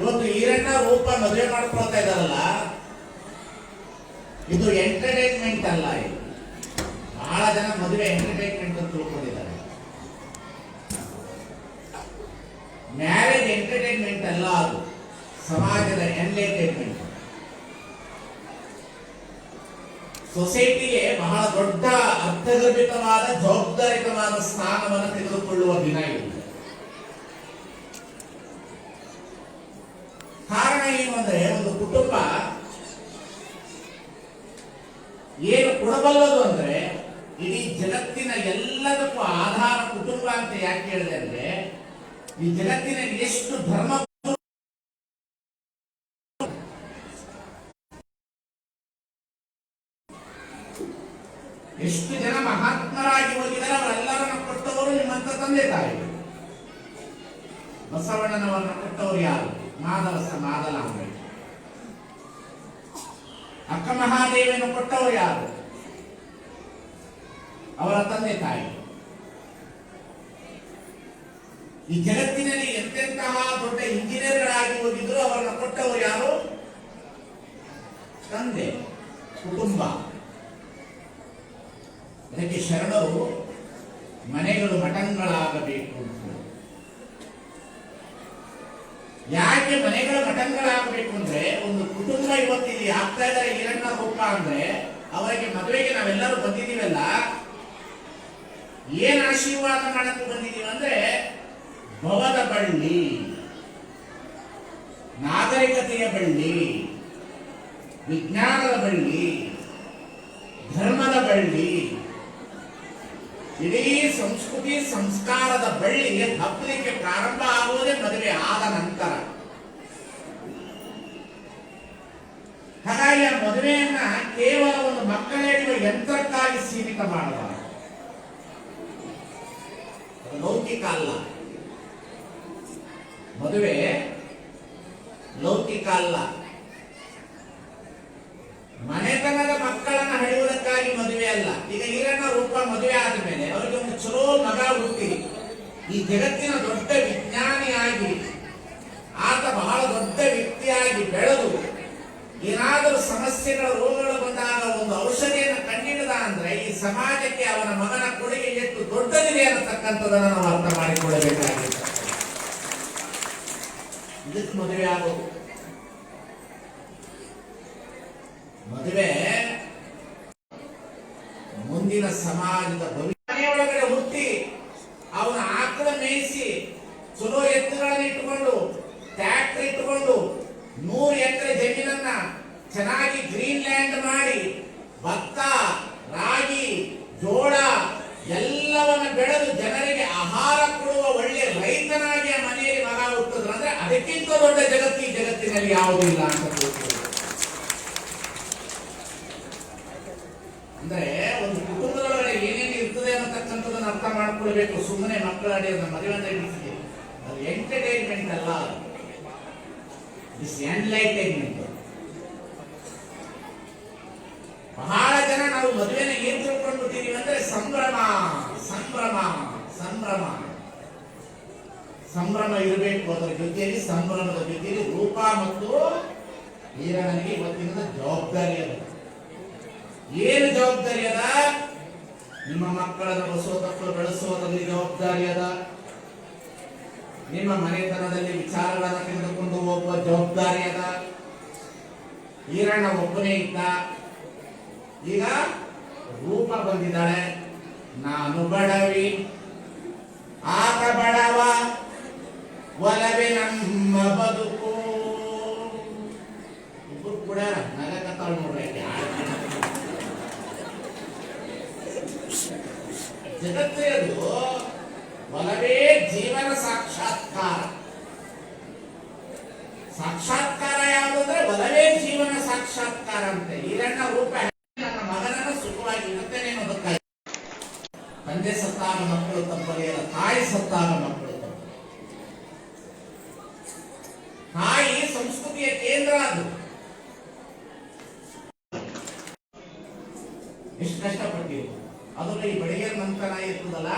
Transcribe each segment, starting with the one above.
ಇವತ್ತು ಈರಣ್ಣ ರೂಪ ಮದುವೆ ಮಾಡ್ಕೊಳ್ತಾ ಇದಾರಲ್ಲ ಇದು ಎಂಟರ್ಟೈನ್ಮೆಂಟ್ ಅಲ್ಲ ಇದು. ಬಹಳ ಜನ ಮದುವೆ ಎಂಟರ್ಟೈನ್ಮೆಂಟ್ ಅಂತ ತಿಳ್ಕೊಂಡಿದ್ದಾರೆ. ಮ್ಯಾರೇಜ್ ಎಂಟರ್ಟೈನ್ಮೆಂಟ್ ಅಲ್ಲ ಅದು. ಸಮಾಜದ ಎಂಟರ್ಟೈನ್ಮೆಂಟ್ ಸೊಸೈಟಿಗೆ ಬಹಳ ದೊಡ್ಡ ಅರ್ಥಗರ್ಭಿತವಾದ ಜವಾಬ್ದಾರಿತವಾದ ಸ್ಥಾನವನ್ನು ತೆಗೆದುಕೊಳ್ಳುವ ದಿನ ಇದು. ಏನು ಅಂದ್ರೆ ಒಂದು ಕುಟುಂಬ ಏನು ಕೊಡಬಲ್ಲದು ಅಂದ್ರೆ ಇಡೀ ಜಗತ್ತಿನ ಎಲ್ಲದಕ್ಕೂ ಆಧಾರ ಕುಟುಂಬ ಅಂತ ಯಾಕೆ ಹೇಳಿದೆ ಅಂದ್ರೆ ಈ ಜಗತ್ತಿನಲ್ಲಿ ಎಷ್ಟು ಧರ್ಮ ಎಷ್ಟು ಜನ ಮಹಾತ್ಮರಾಗಿ ಹೋಗಿದ್ದಾರೆ ಅವರೆಲ್ಲರನ್ನ ಕೊಟ್ಟವರು ನಿಮ್ಮಂತ ತಂದೆ ತಾಯಿ ಬಸವಣ್ಣನವರನ್ನ ಕೊಟ್ಟವರು ಯಾರು ಮಾದರಸ ಮಾದಲಾಂಬೆ ಅಕ್ಕ ಮಹಾದೇವಿಯನ್ನು ಕೊಟ್ಟವರು ಯಾರು? ಅವರ ತಂದೆ ತಾಯಿ. ಈ ಜಗತ್ತಿನಲ್ಲಿ ಎಂತೆಂತಹ ದೊಡ್ಡ ಇಂಜಿನಿಯರ್ಗಳಾಗಿ ಹೋಗಿದ್ರು ಅವರನ್ನು ಕೊಟ್ಟವರು ಯಾರು? ತಂದೆ, ಕುಟುಂಬ. ಅದಕ್ಕೆ ಶರಣರು ಮನೆಗಳು ಮಠಂಗಳಾಗಬೇಕು ಅಂತ ಯಾಕೆ ಮನೆಗಳು ಆಗಬೇಕು ಅಂದ್ರೆ ಒಂದು ಕುಟುಂಬ ಇವತ್ತಿಲ್ಲಿ ಆಗ್ತಾ ಇದ್ದಾರೆ ಈರಣ್ಣ ರೂಪ ಅಂದ್ರೆ ಅವರಿಗೆ ಮದುವೆಗೆ ನಾವೆಲ್ಲರೂ ಬಂದಿದ್ದೀವಲ್ಲ? ಏನ್ ಆಶೀರ್ವಾದ ಮಾಡಕ್ಕೆ ಬಂದಿದ್ದೀವಿ ಅಂದ್ರೆ ಭವದ ಬಳ್ಳಿ, ನಾಗರಿಕತೆಯ ಬಳ್ಳಿ, ವಿಜ್ಞಾನದ ಬಳ್ಳಿ, ಧರ್ಮದ ಬಳ್ಳಿ, ಇಡೀ ಸಂಸ್ಕೃತಿ ಸಂಸ್ಕಾರದ ಬಳ್ಳಿ ಹಬ್ಬಲಿಕ್ಕೆ ಪ್ರಾರಂಭ ಆಗುವುದೇ ಮದುವೆ ಆದ ನಂತರ. ಹಾಗಾಗಿ ಆ ಮದುವೆಯನ್ನ ಕೇವಲ ಒಂದು ಮಕ್ಕಳಿಡುವ ಯಂತ್ರಕ್ಕಾಗಿ ಸೀಮಿತ ಮಾಡಬಾರದು. ಲೌಕಿಕ ಅಲ್ಲ. ಮದುವೆ ಲೌಕಿಕ ಅಲ್ಲ. ಮನೆತನದ ಮಕ್ಕಳನ್ನ ಹಳೆಯುವುದಕ್ಕಾಗಿ ಮದುವೆ ಅಲ್ಲ. ಈಗ ಈರಣ್ಣ ರೂಪ ಮದುವೆ ಆದ್ಮೇಲೆ ಅವರಿಗೆ ಒಂದು ಚಲೋ ಮಗ ಹುಟ್ಟಿ. ಈ ಜಗತ್ತಿನ ದೊಡ್ಡ ವಿಜ್ಞಾನಿಯಾಗಿ ಆತ ಬಹಳ ದೊಡ್ಡ ವ್ಯಕ್ತಿಯಾಗಿ ಬೆಳೆದು ಏನಾದರೂ ಸಮಸ್ಯೆಗಳ, ರೋಗಗಳು ಬಂದಾಗ ಒಂದು ಔಷಧಿಯನ್ನು ಕಂಡಿಡಿದ ಅಂದ್ರೆ ಈ ಸಮಾಜಕ್ಕೆ ಅವನ ಮಗನ ಕೊಡುಗೆ ಎಷ್ಟು ದೊಡ್ಡದಿದೆ ಅನ್ನತಕ್ಕಂಥದ್ದನ್ನು ನಾವು ಅರ್ಥ ಮಾಡಿಕೊಳ್ಳಬೇಕಾಗಿದೆ. ಇದಕ್ಕೆ ಮದುವೆ ಆಗೋದು ಮದುವೆ ಮುಂದಿನ ಸಮಾಜದ ಭವಿಷ್ಯ ಮನೆಯೊಳಗಡೆ ಹುಟ್ಟಿ ಅವನ ಆಕಳ ಮೇಯಿಸಿ ಚಲೋ ಎತ್ತುಗಳನ್ನ ಇಟ್ಟುಕೊಂಡು ಟ್ಯಾಕ್ಟರ್ ಇಟ್ಟುಕೊಂಡು ನೂರು ಎಕರೆ ಜಮೀನನ್ನ ಚೆನ್ನಾಗಿ ಗ್ರೀನ್ ಲ್ಯಾಂಡ್ ಮಾಡಿ ಭತ್ತ ರಾಗಿ ಜೋಳ ಎಲ್ಲವನ್ನ ಬೆಳೆದು ಜನರಿಗೆ ಆಹಾರ ಕೊಡುವ ಒಳ್ಳೆಯ ರೈತನಾಗಿ ಆ ಮನೆಯಲ್ಲಿ ಮಗ ಹುಟ್ಟಿದ್ರು ಅಂದ್ರೆ ಅದಕ್ಕಿಂತ ದೊಡ್ಡ ಜಗತ್ತು ಈ ಜಗತ್ತಿನಲ್ಲಿ ಯಾವುದೂ ಇಲ್ಲ ಅಂತ ತಿಳ್ಕೊಳ್ಳಿ. ಅಂದ್ರೆ ಒಂದು ಕುಟುಂಬದೊಳಗಡೆ ಏನೇನು ಇರ್ತದೆ ಅನ್ನತಕ್ಕಂಥದ್ದನ್ನ ಅರ್ಥ ಮಾಡ್ಕೊಳ್ಬೇಕು ಸುಮ್ಮನೆ ಮಕ್ಕಳ ಅಡಿಯೋದು ಮದುವೆ ಅಂದ್ರೆ ಇರ್ತದೆ ಅದು ಎಂಟರ್ಟೈನ್ಮೆಂಟ್ ಅಲ್ಲ ಇಸ್ ಎನ್ಲೈಟೈನ್ಮೆಂಟ್ ಬಹಳ ಜನ ನಾವು ಮದುವೆನ ಏನ್ ತಿಳ್ಕೊಂಡ್ಬಿಟ್ಟಿದೀವಿ ಅಂದ್ರೆ ಸಂಭ್ರಮ ಸಂಭ್ರಮ ಸಂಭ್ರಮ ಸಂಭ್ರಮ ಇರಬೇಕು ಅದರ ಜೊತೆಯಲ್ಲಿ ಸಂಭ್ರಮದ ಜೊತೆಯಲ್ಲಿ ರೂಪ ಮತ್ತು ಈರಣ್ಣನಿಗೆ ಇವತ್ತಿನ ಜವಾಬ್ದಾರಿ ಅದ. ಏನು ಜವಾಬ್ದಾರಿ ಅದ? ನಿಮ್ಮ ಮಕ್ಕಳನ್ನು ಬಸವತತ್ವ ಬೆಳೆಸುವುದರಲ್ಲಿ ಜವಾಬ್ದಾರಿ ಅದ. ನಿಮ್ಮ ಮನೆತನದಲ್ಲಿ ವಿಚಾರಗಳನ್ನು ತೆಗೆದುಕೊಂಡು ಹೋಗುವ ಜವಾಬ್ದಾರಿ ಅದ. ಈರಣ್ಣ ಒಬ್ಬನೇ ಇದ್ದ. ಈಗ ರೂಪ ಬಂದಿದ್ದಾಳೆ. ನಾನು ಬಡವಿ. ಆತ ಬಡವ. ಒಲವೇ ನಮ್ಮ ಬದುಕು ಇಬ್ಬರು ಕೂಡ ನಗಕತ್ತಾಳ ನೋಡ್ರಿ ಆಕೆ. ಜಗತ್ತಿನದು ಒಲವೇ ಜೀವನ ಸಾಕ್ಷಾತ್ಕಾರ ಸಾಕ್ಷಾತ್ಕಾರ ಯಾವುದು ಅಂದ್ರೆ ಒಲವೇ ಜೀವನ ಸಾಕ್ಷಾತ್ಕಾರ ಅಂತೆ ಈರಣ್ಣ ರೂಪ ನನ್ನ ಮಗನನ್ನು ಸುಖವಾಗಿ ಇರುತ್ತೇನೆ ಅನ್ನೋದಕ್ಕಾಗಿ ತಂದೆ ಸತ್ತಾಗ ಮಕ್ಕಳು ತಪ್ಪಲಿಯಲ್ಲ ತಾಯಿ ಸತ್ತಾಗ ಮಕ್ಕಳು ತಪ್ಪು ತಾಯಿ ಸಂಸ್ಕೃತಿಯ ಕೇಂದ್ರ ಅದು ಎಷ್ಟು ಕಷ್ಟಪಟ್ಟಿರು ಅದರಲ್ಲಿ ಈ ಬಡಿಗೇರ್ ನಂತರ ಇರ್ತದಲ್ಲ,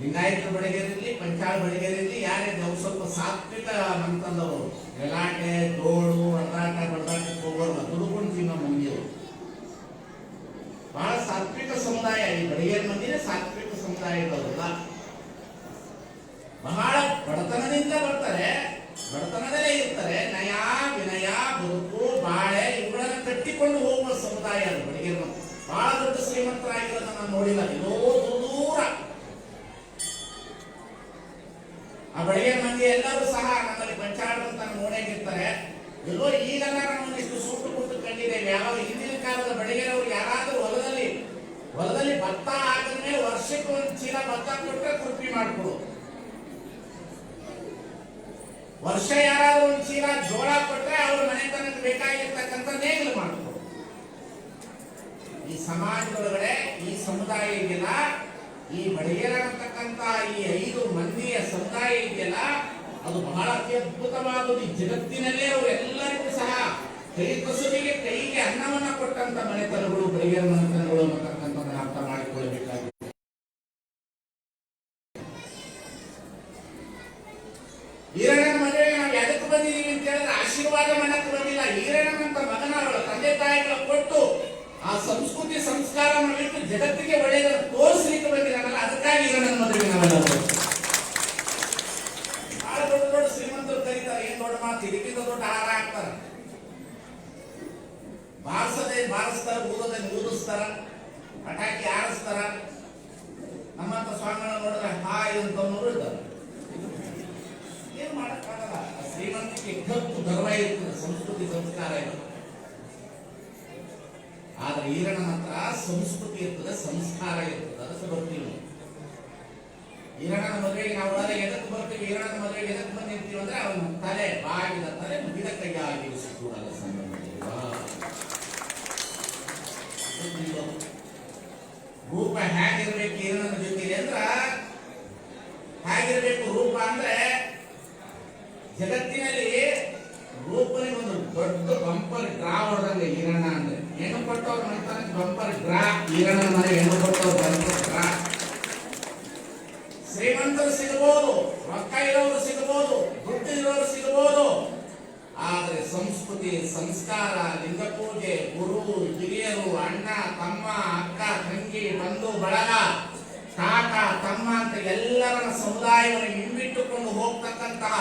ಲಿಂಗಾಯತ ಬಡಿಗೆರಿರ್ಲಿ, ಪಂಚಾಳ ಬಡಿಗೆರಿರ್ಲಿ, ಯಾರೇ ನಾವು ಸ್ವಲ್ಪ ಸಾತ್ವಿಕ ಮಂತಂದವರು ಗಲಾಟೆ ದೋಳು ಹೊಡೆದಾಟ ಬಡದಾಟಕ್ಕೆ ಹೋಗೋರು ದುಡ್ಕೊಂಡು ತಿನ್ನೋ ಮಂದಿಯವರು ಬಹಳ ಸಾತ್ವಿಕ ಸಮುದಾಯ ಈ ಬಡಿಗೇರ್ ಮಂದಿನೇ ಸಾತ್ವಿಕ ಸಮುದಾಯ ಇರೋದಲ್ಲ. ಬಹಳ ಬಡತನದಿಂದ ಬರ್ತಾರೆ, ಬಡತನದಲ್ಲೇ ಇರ್ತಾರೆ, ನಯ ವಿನಯ ಬದುಕು, ಬಾಳೆ, ಇವುಗಳನ್ನು ಕಟ್ಟಿಕೊಂಡು ಹೋಗುವ ಸಮುದಾಯ ಅದು ದೊಡ್ಡ ಶ್ರೀಮಂತರಾಗಿರೋದನ್ನ ನಾನು ನೋಡಿಲ್ಲ ಎಲ್ಲೋ ದೂರ. ಆ ಬೆಳಗ್ಗೆ ಮಂದಿ ಎಲ್ಲರೂ ಸಹ ನಮ್ಮಲ್ಲಿ ಪಂಚಾಡಂತ ಓಣೆಗಿರ್ತಾರೆ ಎಲ್ಲೋ ಈಗೆಲ್ಲ ನಾವು ಒಂದಿಷ್ಟು ಸೂಟು ಕೊಟ್ಟು ಕಂಡಿದ್ದೇವೆ. ಯಾವ ಹಿಂದಿನ ಕಾಲದ ಬಡಿಗೆರವರು ಯಾರಾದ್ರೂ ಹೊಲದಲ್ಲಿ ಹೊಲದಲ್ಲಿ ಭತ್ತ ಹಾಕಿದ ಮೇಲೆ ವರ್ಷಕ್ಕೆ ಒಂದು ಚೀಲ ಭತ್ತ ಕೊಟ್ಟರೆ ಕೃಪಿ ಮಾಡ್ಕೊಡು. ವರ್ಷ ಯಾರಾದ್ರೂ ಒಂದು ಚೀಲ ಜೋಳ ಕೊಟ್ರೆ ಅವ್ರ ಮನೆತನಕ್ಕೆ ಬೇಕಾಗಿರ್ತಕ್ಕಂಥ ನೇಗಿಲು ಸಮಾಜದೊಳಗಡೆ ಈ ಸಮುದಾಯ ಇದೆಯಲ್ಲ ಈ ಬಡಿಗೆರ ಅಂತಕ್ಕಂಥ ಈ ಐದು ಮಂದಿಯ ಸಮುದಾಯ ಇದೆಯಲ್ಲ ಅದು ಬಹಳ ಅತ್ಯದ್ಭುತವಾದದ್ದು. ಈ ಜಗತ್ತಿನಲ್ಲೇ ಅವರೆಲ್ಲರಿಗೂ ಸಹ ಕೈ ಕಸುಬಿಗೆ ಕೈಗೆ ಅನ್ನವನ್ನ ಕೊಟ್ಟಂತ ಮನೆತನಗಳು ಬಡಗೇರ ಮನೆತನಗಳು ಅನ್ನತಕ್ಕಂಥದ್ದನ್ನ ಅರ್ಥ ಮಾಡಿಕೊಳ್ಳಬೇಕಾಗಿದೆ. ಈರಣ್ಣನ ಮದುವೆಗೆ ನಾವು ಎದಕ್ಕೆ ಬಂದಿದ್ದೀವಿ ಅಂತ ಹೇಳಿದ್ರೆ ಆಶೀರ್ವಾದ ಮಾಡಕ್ಕೆ ಬಂದಿಲ್ಲ ಈರಣ್ಣನಂತ ಮಗನ ಅವಳ ತಂದೆ ತಾಯಿಗಳ ಕೊಟ್ಟು ಆ ಸಂಸ್ಕಾರವನ್ನು ಬಿಟ್ಟು ಜಗತ್ತಿಗೆ ಒಳ್ಳೆಯದನ್ನು ತೋರಿಸಲಿಕ್ಕೆ ಬಂದಿದ್ದಾನಲ್ಲ ಅದಕ್ಕಾಗಿ ಈರಣ್ಣನ ಮದುವೆ ನಾವೆಲ್ಲ ಬಹಳ ದೊಡ್ಡ ದೊಡ್ಡ ಶ್ರೀಮಂತರು ಕರೀತಾರೆ ಏನ್ ದೊಡ್ಡ ಮಾತು ಇದಕ್ಕಿಂತ ದೊಡ್ಡ ಹಾರ ಹಾಕ್ತಾರೆ ಬಾರಿಸದೆ ಬಾರಿಸ್ತಾರ ಊದದೆ ಊದಿಸ್ತಾರ ಪಟಾಕಿ ಆರಿಸ್ತಾರ ನಮ್ಮಂತ ಸ್ವಾಮಿಗಳ ನೋಡಿದ್ರೆ ಹಾಯ್ ಅಂತವ್ರು ಇದ್ದಾರೆ ಏನ್ ಮಾಡಕ್ಕಾಗಲ್ಲ ಆ ಶ್ರೀಮಂತಿಕೆ ಕತ್ತು ಗರ್ವ ಇರ್ತದೆ ಸಂಸ್ಕೃತಿ ಸಂಸ್ಕಾರ ಇರ್ತದೆ ಆದ್ರೆ ಈರಣ್ಣ ಹತ್ರ ಸಂಸ್ಕೃತಿ ಇರ್ತದೆ ಸಂಸ್ಕಾರ ಇರ್ತದೆ ಅದಕ್ಕೆ ಬರ್ತೀವಿ ನಾವು. ಈರಣ್ಣನ ಮದುವೆಗೆ ನಾವು ಒಳಗೆ ಎದಕ್ಕೆ ಬರ್ತೀವಿ ಮದುವೆಗೆ ಎದಕ್ಕೆ ಬಂದಿರ್ತೀವಿ ಅಂದ್ರೆ ಅವನ ತಲೆ ಬಾಗಿದ ತಲೆ ಮುಗಿದ ಕೈ ಕೂಡಲ್ಲ ಕೂಡ. ರೂಪ ಹೇಗಿರ್ಬೇಕು ಏನನ್ನ ಜೊತೆಗೆ ಅಂದ್ರ ಹೇಗಿರ್ಬೇಕು ರೂಪ ಅಂದ್ರೆ ಜಗತ್ತಿನಲ್ಲಿ ರೂಪನಿಗೆ ಒಂದು ದೊಡ್ಡ ಬಂಪರ್ ಡ್ರಾ ಹೊಡೆದಂಗೆ ಈರಣ್ಣ ಅಂದ್ರೆ ಹೆಣ್ಣು ಕೊಟ್ಟವ್ರ ಮನೆತನ ಬಂಪರ್ ಡ್ರಾ ಈರಣ್ಣ ಮನೆ ಹೆಣ್ಣು ಕೊಟ್ಟವ್ರ ಬಂಪರ್ ಡ್ರಾ ಶ್ರೀಮಂತರು ಸಿಗಬಹುದು ರೊಕ್ಕ ಇರೋರು ಸಿಗಬಹುದು ದುಡ್ಡು ಇರೋರು ಸಿಗಬಹುದು ಆದ್ರೆ ಸಂಸ್ಕಾರ ಲಿಂಗ ಪೂಜೆ ಗುರು, ಹಿರಿಯರು, ಅಣ್ಣ, ತಮ್ಮ, ಅಕ್ಕ, ತಂಗಿ, ಬಂಧು, ಬಳಗ, ತಾತ, ತಮ್ಮ ಅಂತ ಎಲ್ಲರನ್ನ ಸಮುದಾಯವನ್ನು ಹಿಂಬಿಟ್ಟುಕೊಂಡು ಹೋಗ್ತಕ್ಕಂತಹ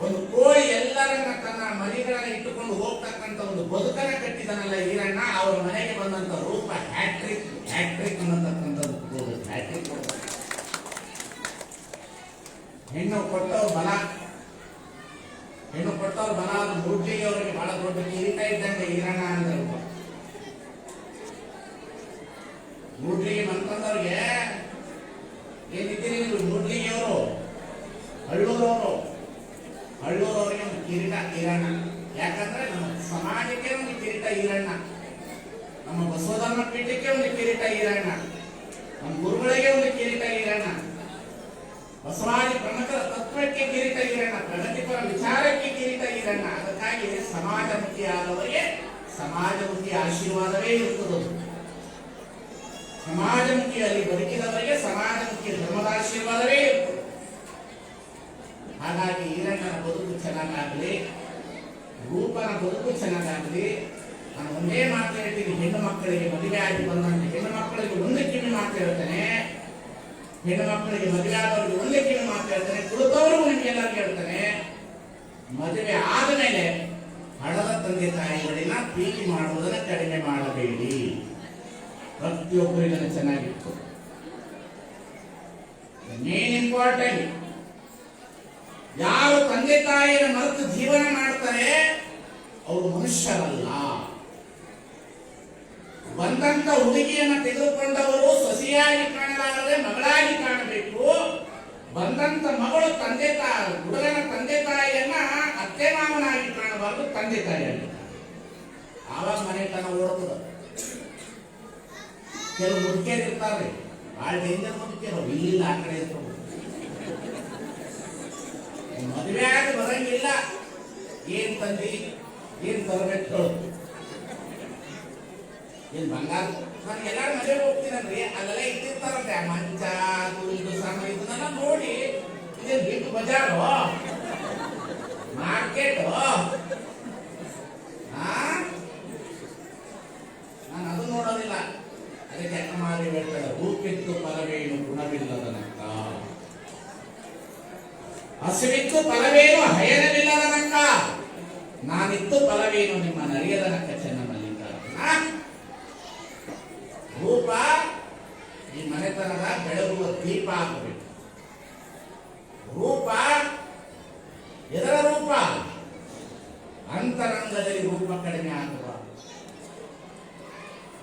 ಒಂದು ಕೋಳಿ ಎಲ್ಲರನ್ನ ತನ್ನ ಮರಿಗಳನ್ನ ಇಟ್ಟುಕೊಂಡು ಹೋಗ್ತಕ್ಕಂಥ ಒಂದು ಬದುಕನ್ನ ಕಟ್ಟಿದನಲ್ಲ ಈರಣ್ಣ, ಅವರ ಮನೆಗೆ ಬಂದಂತ ರೂಪ ಹ್ಯಾಟ್ರಿಕ್ ಹ್ಯಾಟ್ರಿಕ್ ಅನ್ನತಕ್ಕಂಥದ್ದು. ಹ್ಯಾಟ್ರಿಕ್ ಹೆಣ್ಣು ಕೊಟ್ಟವ್ರ ಬಲ. ಹೆಣ್ಣು ಕೊಟ್ಟವ್ರ ಬಲ ಮೂರ್ತಿಗೆ ಅವರಿಗೆ ದೊಡ್ಡ ಕಿರೀಟ ಇದ್ದಂಗೆ ಈರಣ್ಣ ಅಂದರು. ಮೂಡ್ಲಿಗೆ ಮಂತಂದವ್ರಿಗೆ ಏನಿದ್ದೀರಿ ನೀವು ಮೂಡ್ಲಿಗೆ ಅವರು ಹಳ್ಳೂರವರು ಹಳ್ಳೂರವ್ರಿಗೆ ಒಂದು ಕಿರೀಟ ಈರಣ್ಣ. ಯಾಕಂದ್ರೆ ನಮ್ಮ ಸಮಾಜಕ್ಕೆ ಒಂದು ಕಿರೀಟ ಈರಣ್ಣ. ನಮ್ಮ ಬಸವಧರ್ಮ ಪೀಠಕ್ಕೆ ಒಂದು ಕಿರೀಟ ಈರಣ್ಣ. ನಮ್ಮ ಗುರುಗಳಿಗೆ ಒಂದು ಕಿರೀಟ ಈರಣ್ಣ. ಬಸವಾದಿ ಪ್ರಮುಖರ ತತ್ವಕ್ಕೆ ಕಿರೀಟ ಈರಣ್ಣ. ಪ್ರಗತಿಪರ ವಿಚಾರಕ್ಕೆ ಕಿರೀಟ ಈರಣ್ಣ. ಅದಕ್ಕಾಗಿ ಸಮಾಜಮುಖಿ ಆದವರಿಗೆ ಸಮಾಜಮುಖಿ ಆಶೀರ್ವಾದವೇ ಇರುತ್ತದೆ. ಸಮಾಜಮುಖಿಯಲ್ಲಿ ಬದುಕಿದವರಿಗೆ ಸಮಾಜಮುಖಿ ಧರ್ಮದ ಆಶೀರ್ವಾದವೇ ಇರುತ್ತದೆ. ಹಾಗಾಗಿ ಈರಣ್ಣನ ಬದುಕು ಚೆನ್ನಾಗಾಗಲಿ, ರೂಪನ ಬದುಕು ಚೆನ್ನಾಗಾಗಲಿ, ನಾನು ಒಂದೇ ಮಾತು ಹೇಳ್ತೀನಿ, ಹೆಣ್ಣು ಮಕ್ಕಳಿಗೆ ಮದುವೆ ಆಗಿ ಬಂದಂತೆ ಹೆಣ್ಣು ಮಕ್ಕಳಿಗೆ ಒಂದು ಕಿವಿ ಮಾತು ಹೇಳ್ತೇನೆ, ಹೆಣ್ಣು ಮಕ್ಕಳಿಗೆ ಮದುವೆ ಆದವರಿಗೆ ಒಂದೇ ಕಿವಿ ಮಾತು ಹೇಳ್ತೇನೆ ಕುಳಿತವ್ರಿಗೂ ನಿಮ್ಗೆಲ್ಲರಿಗೂ ಹೇಳ್ತೇನೆ ಮದುವೆ ಆದಮೇಲೆ ಹಣದ ತಂದೆ ತಾಯಿಗಳನ್ನ ಪ್ರೀತಿ ಮಾಡುವುದನ್ನ ಕಡಿಮೆ ಮಾಡಬೇಡಿ. ಪ್ರತಿಯೊಬ್ಬರಿಗೂ ಚೆನ್ನಾಗಿತ್ತು. ಮೇನ್ ಇಂಪಾರ್ಟೆಂಟ್ ಯಾರು ತಂದೆ ತಾಯಿಯ ಮರೆತು ಜೀವನ ಮಾಡ್ತಾರೆ, ಅವರು ಮನುಷ್ಯರಲ್ಲ. ಬಂದಂತ ಹುಡುಗಿಯನ್ನು ತೆಗೆದುಕೊಂಡವರು ಸಸಿಯಾಗಿ ಕಾಣಲಾರದೆ ಮಗಳಾಗಿ ಕಾಣಬೇಕು. ಬಂದಂತ ಮಗಳು ತಂದೆ ತಾಯಿ ಹುಡುಗನ ತಂದೆ ತಾಯಿಯನ್ನ ಅತ್ತೆ ಮಾವನಾಗಿ ಕಾಣಬಾರದು, ತಂದೆ ತಾಯಿಯಾಗಿ ಆವಾಗ ಮನೆ ತನ ಓಡ್ತದ. ಕೆಲವು ಮುದುಕಿಯರು ಇರ್ತಾರೆ. ಭಾಳ ಡೇಂಜರ್ ಮುದುಕಿಯರು ಇಲ್ಲಿಲ್ಲ ಆ ಕಡೆ ಇರ್ತಾರೆ ಮದುವೆ ಆಗಿ ಬರಂಗಿಲ್ಲ. ಏನ್ ತಂದಿ? ಏನ್ ತರಬೇಕು ಹೇಳು ಏನ್ ಬಂಗಾರ? ನಾನು ಎಲ್ಲಾರು ಮನೆಗೆ ಹೋಗ್ತೀನಲ್ರಿ ಅಲ್ಲೆಲ್ಲ ಇಟ್ಟಿರ್ತಾರಂತೆ. ಮಂಚ ಸಾಮಾನು ಇದನ್ನೆಲ್ಲ ನೋಡಿ ಇದೇನ್ ಬಿಗ್ ಬಜಾರು? ಮಾರ್ಕೆಟ್? ನಾನು ಅದು ನೋಡೋದಿಲ್ಲ. ಅದಕ್ಕೆ ಅಕ್ಕಮಾರಿ ಹೇಳ್ತಾಳೆ ಹೂಕಿತ್ತು ಫಲವೇನು ಗುಣವಿಲ್ಲದನಕ್ಕ. ಹಸಿವಿತ್ತು ಫಲವೇನು ಹಯನವಿಲ್ಲದನಕ್ಕ. ನಾನಿತ್ತು ಫಲವೇನು ನಿಮ್ಮ ನರಿಯದನಕ್ಕ. ಈ ಮನೆತನದ ಬೆಳಗುವ ದೀಪ ಆಗಬೇಕು. ರೂಪ ಎದರ ರೂಪ? ಅಂತರಂಗದಲ್ಲಿ ರೂಪ ಕಡಿಮೆ ಆಗಬಾರದು.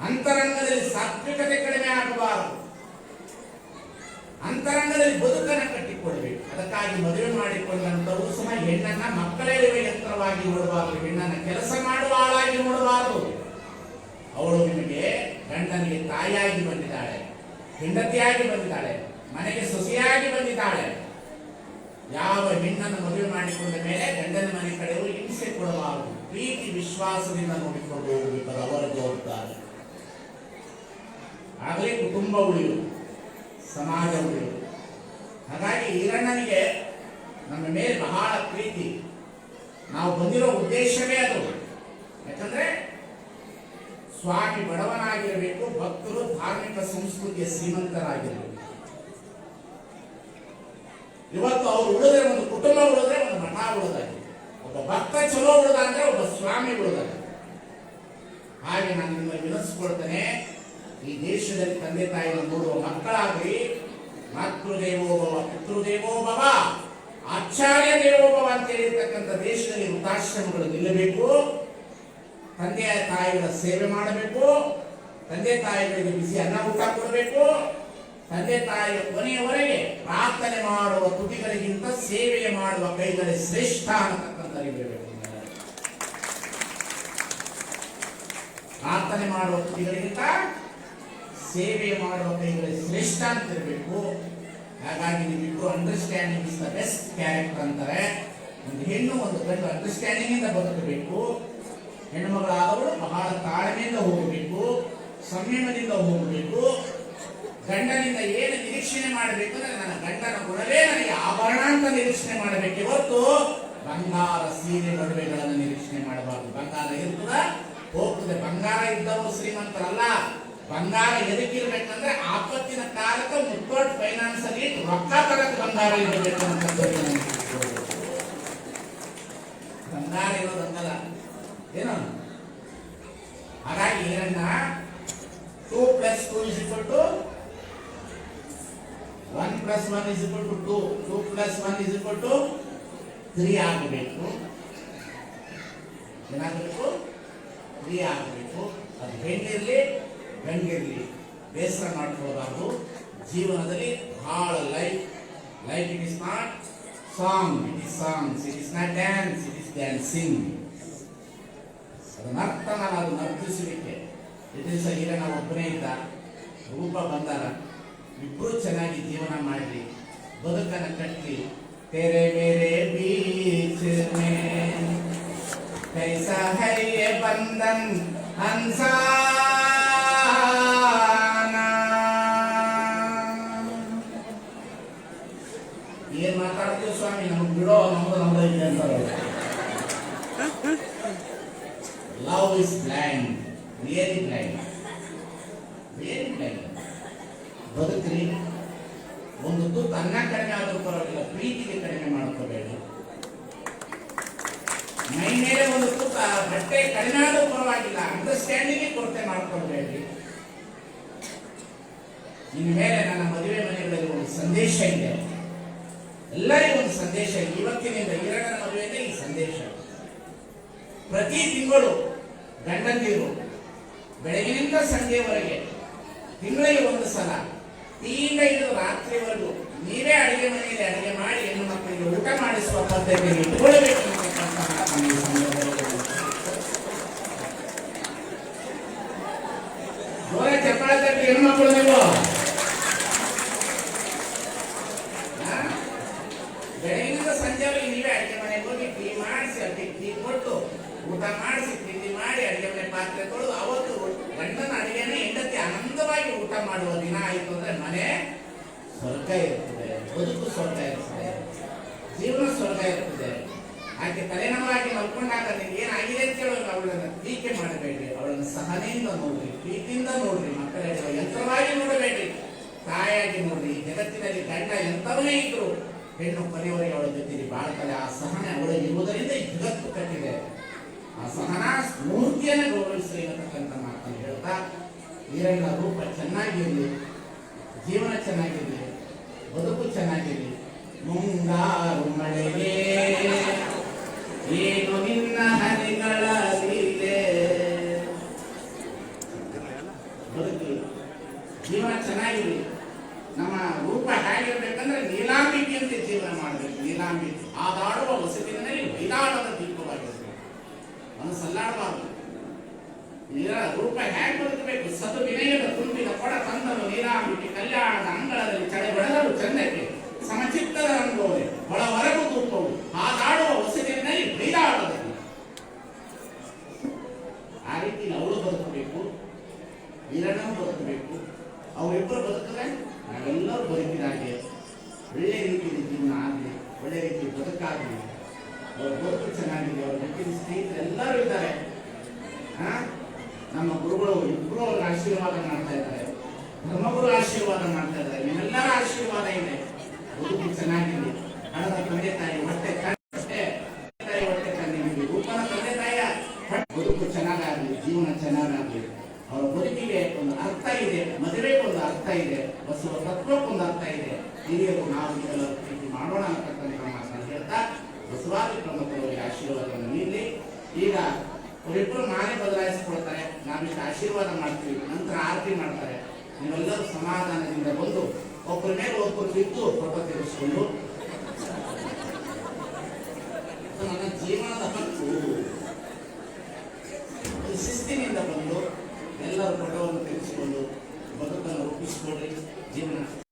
ಅಂತರಂಗದಲ್ಲಿ ಸಾತ್ವಿಕತೆ ಕಡಿಮೆ ಆಗಬಾರದು. ಅಂತರಂಗದಲ್ಲಿ ಬದುಕನ್ನು ಕಟ್ಟಿಕೊಳ್ಳಬೇಕು ಅದಕ್ಕಾಗಿ ಮದುವೆ ಮಾಡಿಕೊಂಡಂತವರು ಸಮ ಹೆಣ್ಣನ್ನ ಮಕ್ಕಳೇ ಯಂತ್ರವಾಗಿ ನೋಡಬಾರದು. ಹೆಣ್ಣನ್ನ ಕೆಲಸ ಮಾಡುವ ಆಳಾಗಿ ನೋಡಬಾರದು. ಅವಳು ನಿಮಗೆ ಗಂಡನಿಗೆ ತಾಯಿಯಾಗಿ ಬಂದಿದ್ದಾಳೆ. ಹೆಂಡತಿಯಾಗಿ ಬಂದಿದ್ದಾಳೆ, ಮನೆಗೆ ಸೊಸೆಯಾಗಿ ಬಂದಿದ್ದಾಳೆ. ಯಾವ ಹೆಣ್ಣನ್ನು ಮದುವೆ ಮಾಡಿಕೊಂಡ ಮೇಲೆ ಗಂಡನ ಮನೆ ಕಡೆಯವರು ಹಿಂಸೆ ಕೊಡಬಾರದು. ಪ್ರೀತಿ, ವಿಶ್ವಾಸದಿಂದ ನೋಡಿಕೊಂಡು ಹೋಗಬೇಕು ಅವರ ಜವಾಬ್ದಾರಿ. ಆಗಲೇ ಕುಟುಂಬ ಉಳಿಯುವುದು ಸಮಾಜ ಉಳಿಯುವುದು ಹಾಗಾಗಿ ಈರಣ್ಣನಿಗೆ ನಮ್ಮ ಮೇಲೆ ಬಹಳ ಪ್ರೀತಿ. ನಾವು ಬಂದಿರೋ ಉದ್ದೇಶವೇ ಅದು. ಯಾಕಂದ್ರೆ ಸ್ವಾಮಿ ಬಡವನಾಗಿರಬೇಕು, ಭಕ್ತರು ಧಾರ್ಮಿಕ ಸಂಸ್ಕೃತಿಯ ಶ್ರೀಮಂತರಾಗಿರಬೇಕು. ಇವತ್ತು ಅವ್ರು ಉಳಿದ್ರೆ ಒಂದು ಕುಟುಂಬ ಉಳಿದ್ರೆ ಒಂದು ಮಠ ಉಳಿದಾಗಿದೆ. ಒಬ್ಬ ಭಕ್ತ ಚಲೋ ಉಳಿದ ಅಂದ್ರೆ ಒಬ್ಬ ಸ್ವಾಮಿ ಉಳಿದಾಗ ಹಾಗೆ ನಾನು ನಿಮ್ಮ ವಿನಸ್ಕೊಳ್ತೇನೆ ಈ ದೇಶದಲ್ಲಿ ತಂದೆ ತಾಯಿನ ನೋಡುವ ಮಕ್ಕಳಾಗಲಿ ಮಾತೃದೇವೋಭವ ಪಿತೃದೇವೋಭವ ಆಚಾರ್ಯ ದೇವೋಭವ ಅಂತ ಹೇಳಿರ್ತಕ್ಕಂಥ ದೇಶದಲ್ಲಿ ವೃತಾಶ್ರಮಗಳು ನಿಲ್ಲಬೇಕು. ತಂದೆಯ ತಾಯಿಗಳ ಸೇವೆ ಮಾಡಬೇಕು. ತಂದೆ ತಾಯಿಗಳಿಗೆ ಬಿಸಿ ಅನ್ನ ಊಟ ಕೊಡಬೇಕು. ತಂದೆ ತಾಯಿಯ ಕೊನೆಯವರೆಗೆ ಪ್ರಾರ್ಥನೆ ಮಾಡುವ ತುಟಿಗಳಿಗಿಂತ ಸೇವೆ ಮಾಡುವ ಕೈಗಳೇ ಶ್ರೇಷ್ಠ. ಪ್ರಾರ್ಥನೆ ಮಾಡುವ ತುಟಿಗಳಿಗಿಂತ ಸೇವೆ ಮಾಡುವ ಕೈಗಳೇ ಶ್ರೇಷ್ಠ ಅಂತ ಇರಬೇಕು ಹಾಗಾಗಿ ನೀವಿಬ್ರು understanding is the best character ಅಂತಾರೆ. ಒಂದು ಹೆಣ್ಣು ಒಂದು ಗಂಡು ಅಂಡರ್ಸ್ಟ್ಯಾಂಡಿಂಗ್ ಇಂದ ಬದುಕಬೇಕು. ಹೆಣ್ಣು ಮಗಳಾದವಳು ಬಹಳ ತಾಳ್ಮೆಯಿಂದ ಹೋಗಬೇಕು, ಸಂಯಮದಿಂದ ಹೋಗಬೇಕು, ಗಂಡನಿಂದ ಏನು ನಿರೀಕ್ಷಣೆ ಮಾಡಬೇಕು ಅಂದ್ರೆ ನನ್ನ ಗಂಡನ ಗುಣವೇ ನನಗೆ ಆಭರಣ ಅಂತ ನಿರೀಕ್ಷಣೆ ಮಾಡಬೇಕು ಇವತ್ತು ಬಂಗಾರ ಸೀರೆ ಒಡವೆಗಳನ್ನು ನಿರೀಕ್ಷಣೆ ಮಾಡಬಾರದು. ಬಂಗಾರ ಇರ್ತದ, ಹೋಗ್ತದೆ. ಬಂಗಾರ ಇದ್ದವರು ಶ್ರೀಮಂತರಲ್ಲ. ಬಂಗಾರ ಎದಕ್ಕಿರ್ಬೇಕಂದ್ರೆ ಆಪತ್ತಿನ ಕಾಲಕ್ಕೆ ಮುತ್ತೋಟ್ ಫೈನಾನ್ಸ್ ಅಲ್ಲಿ ರೊಕ್ಕ ತರಕ್ಕೆ ಬಂಗಾರ ಇರಬೇಕು ಅಂತ ಬಂಗಾರ ಇರೋದಂಗಲ್ಲ ಏನು ಹಾಗಾಗಿ ಏನನ್ನ? Two plus two is equal to one plus one is equal to two two plus one is equal to three ಆಗಬೇಕು. ಏನಾಗಬೇಕು? ತ್ರೀ ಆಗಬೇಕು. ಅದು ಹೆಣ್ಣಿರಲಿ ಗಂಡಿರಲಿ ಬೇಸರ ಮಾಡ್ಕೊಳ್ಬಾರ್ದು. ಜೀವನದಲ್ಲಿ ಭಾಳ life life it is not song it is songs it is not dance it is dancing ನರ್ತನ ಅದು ನರ್ತಿಸುವಿಕೆ ಇದು ದಿವಸ ಈಗ ನಾವು ಒಬ್ಬನೇ ಇದ್ದ ರೂಪ ಬಂದಾರ ಇಬ್ರು ಚೆನ್ನಾಗಿ ಜೀವನ ಮಾಡ್ಲಿ ಬದುಕನ್ನ ಕಟ್ಲಿ ತೆರೆ ಮೇರೆ ಬೀಚ್ ಮೇ कैसा है ये बंधन अनसाना love blind, really really really blind ಬದುಕ್ರಿ. ಒಂದು ತುತ್ತು ಅನ್ನ ಕಡಿಮೆ ಆದರೂ ಪರವಾಗಿಲ್ಲ ಪ್ರೀತಿಗೆ ಕಡಿಮೆ ಮಾಡ್ಕೋಬೇಡಿ. ಮೈ ಮೇಲೆ ಒಂದು ತೂಕ ಬಟ್ಟೆ ಕಡಿಮೆ ಆದರೂ ಪರವಾಗಿಲ್ಲ ಅಂಡರ್ಸ್ಟ್ಯಾಂಡಿಂಗ್ ಕೊರತೆ ಮಾಡ್ಕೊಳ್ಬೇಡಿ ಇನ್ನು ಮೇಲೆ ನನ್ನ ಮದುವೆ ಮನೆಗಳಲ್ಲಿ ಒಂದು ಸಂದೇಶ ಇದೆ. ಎಲ್ಲರಿಗೂ ಒಂದು ಸಂದೇಶ. ಇವತ್ತಿನಿಂದ ಎರಡನ ಮದುವೆಯಿಂದ ಈ ಸಂದೇಶ. ಪ್ರತಿ ತಿಂಗಳು ಗಂಡಂದಿರು, ಬೆಳಗಿನಿಂದ ಸಂಜೆವರೆಗೆ ತಿಂಗಳಿಗೆ ಒಂದು ಸಲ ತೀಂಡ ಇದು ರಾತ್ರಿವರೆಗೂ ನೀವೇ ಅಡುಗೆ ಮನೆಯಲ್ಲಿ ಅಡುಗೆ ಮಾಡಿ ಹೆಣ್ಣು ಮಕ್ಕಳಿಗೆ ಊಟ ಮಾಡಿಸುವ ಪದ್ಧತಿಯನ್ನು ಇಟ್ಕೊಳ್ಬೇಕು ಅಂತಕ್ಕಂಥ ಮಾತನ್ನು ಈ ಸಂದರ್ಭದಲ್ಲಿ ಜೋರ ಚಪ್ಪಾಳೆ ತಟ್ಟಿ ಹೆಣ್ಮಕ್ಳು ನೀವು ಹಾ? ಬೆಳಗಿನಿಂದ ಸಂಜೆವರೆಗೆ ನೀವೇ ಅಡಿಗೆ ಮನೆಗೆ ಹೋಗಿ ಟೀ ಮಾಡಿಸಿ ಅದಕ್ಕೆ ಟೀ ಕೊಟ್ಟು ಊಟ ಮಾಡಿಸಿ ತಿಂಡಿ ಮಾಡಿ ಅಡಿಗೆ ಮನೆ ಪಾತ್ರೆ ತೊಳೆದು ಅವತ್ತು ಗಂಡನ ಅಡಿಗೆನೆ ಹೆಂಡತಿ ಆನಂದವಾಗಿ ಊಟ ಮಾಡುವ ದಿನ ಆಯಿತು ಅಂದ್ರೆ ಮನೆ ಸ್ವರ್ಗ ಇರ್ತದೆ ಬದುಕು ಸ್ವರ್ಗ ಇರ್ತದೆ ಜೀವನ ಸ್ವರ್ಗ ಇರ್ತದೆ ಮಲ್ಕೊಂಡಾಗ ನಿಮ್ಗೆ ಏನಾಗಿದೆ ಅಂತ ಹೇಳೋದು ಅವಳನ್ನ ಟೀಕೆ ಮಾಡಬೇಡ್ರಿ. ಅವಳನ್ನ ಸಹನೆಯಿಂದ ನೋಡ್ರಿ, ಪ್ರೀತಿಯಿಂದ ನೋಡ್ರಿ ಮಕ್ಕಳ ಯಂತ್ರವಾಗಿ ನೋಡಬೇಡ್ರಿ. ತಾಯಾಗಿ ನೋಡ್ರಿ ಜಗತ್ತಿನಲ್ಲಿ ಗಂಡ ಎಂತವನೇ ಇದ್ರು ಹೆಣ್ಣು ಕೊನೆಯವರೆಗೆ ಅವಳ ಜೊತೆ ಬಾಳ್ತಾರೆ ಆ ಸಹನೆ ಅವಳ ಇರುವುದರಿಂದ ಜಗತ್ತು ಕಟ್ಟಿದೆ. ಆ ಸಹನ ಮೂರ್ತಿಯನ್ನು ಗೌರವಿಸಲಿ ಅನ್ನತಕ್ಕಂಥ ಮಾತನ್ನು ಹೇಳ್ತಾ, ಈರಣ್ಣ ರೂಪ ಚೆನ್ನಾಗಿರಲಿ, ಜೀವನ ಚೆನ್ನಾಗಿರಲಿ, ಬದುಕು ಚೆನ್ನಾಗಿರಲಿ, ಮುಂಗಾರು ಮಳೆಗೆ ಏನು ನಿನ್ನ ಹನಿಗಳ ವೀರಣ್ಣನು ಬದುಕಬೇಕು. ಅವರಿಬ್ಬರು ಬದುಕಿದ್ರೆ ನಾವೆಲ್ಲರೂ ಬದುಕಿದ ಹಾಗೆ. ಒಳ್ಳೆ ರೀತಿಯಲ್ಲಿ ಜೀವನ ಆಗಲಿ, ಒಳ್ಳೆ ರೀತಿ ಬದುಕಾಗಲಿ. ಅವ್ರ ಬದುಕು ಚೆನ್ನಾಗಿದೆ, ಅವ್ರ ಜೊತೆ ಸ್ನೇಹಿತರೆಲ್ಲರೂ ಇದ್ದಾರೆ? ನಮ್ಮ ಗುರುಗಳು ಇಬ್ಬರು ಅವ್ರ ಆಶೀರ್ವಾದ ಮಾಡ್ತಾ ಇದ್ದಾರೆ. ಧರ್ಮಗುರು ಆಶೀರ್ವಾದ ಮಾಡ್ತಾ ಇದ್ದಾರೆ. ನಿಮ್ಮೆಲ್ಲರ ಆಶೀರ್ವಾದ ಇದೆ. ಬದುಕು ಚೆನ್ನಾಗಿದೆ. ಹಣದ ತಂದೆ ತಾಯಿ, ಹೊಟ್ಟೆ ಹೊಟ್ಟೆ ತಾಯಿ ಹೊಟ್ಟೆ ಕಣ್ಣಿಗೆ ರೂಪನ ತಂದೆ ತಾಯಿಯ ಹೊಟ್ಟೆ- ಬದುಕು ಚೆನ್ನಾಗಾಗಲಿ ಜೀವನ ಚೆನ್ನಾಗಾಗಲಿ ಬದುಕಿಗೆ ಒಂದು ಅರ್ಥ ಇದೆ, ಮದುವೆಗೆ ಒಂದು ಅರ್ಥ ಇದೆ, ಬಸವ ತತ್ವಕ್ಕೊಂದು ಅರ್ಥ ಇದೆ. ಹಿರಿಯರು ನಾವು ಇದೆಲ್ಲ ಪ್ರೀತಿ ಮಾಡೋಣ ಅಂತಕ್ಕಂಥ ಮಾತನ್ನು ಹೇಳ್ತಾ ಬಸವಾದಿ ಪ್ರಮುಖರಿಗೆ ಆಶೀರ್ವಾದವನ್ನು ನೀಡಲಿ ಈಗ ಅವರಿಬ್ಬರು ನಾನೇ ಬದಲಾಯಿಸಿಕೊಳ್ತಾರೆ, ನಾವಿಷ್ಟು ಆಶೀರ್ವಾದ ಮಾಡ್ತೀವಿ, ನಂತರ ಆರತಿ ಮಾಡ್ತಾರೆ. ನೀವೆಲ್ಲರೂ ಸಮಾಧಾನದಿಂದ ಬಂದು ಒಬ್ಬರ ಮೇಲೆ ಒಬ್ಬರು ಬಿದ್ದು ಪ್ರಭ ತೀರಿಸಿಕೊಂಡು. ನನ್ನ ಜೀವನದ ಹಕ್ಕು ಇದು ಶಿಸ್ತಿನಿಂದ ಬಂದು ಎಲ್ಲರೂ ಮಠವನ್ನು ತೆಗೆದುಕೊಂಡು ಬದುಕನ್ನು ರೂಪಿಸಿಕೊಳ್ಳಿ. ಜೀವನ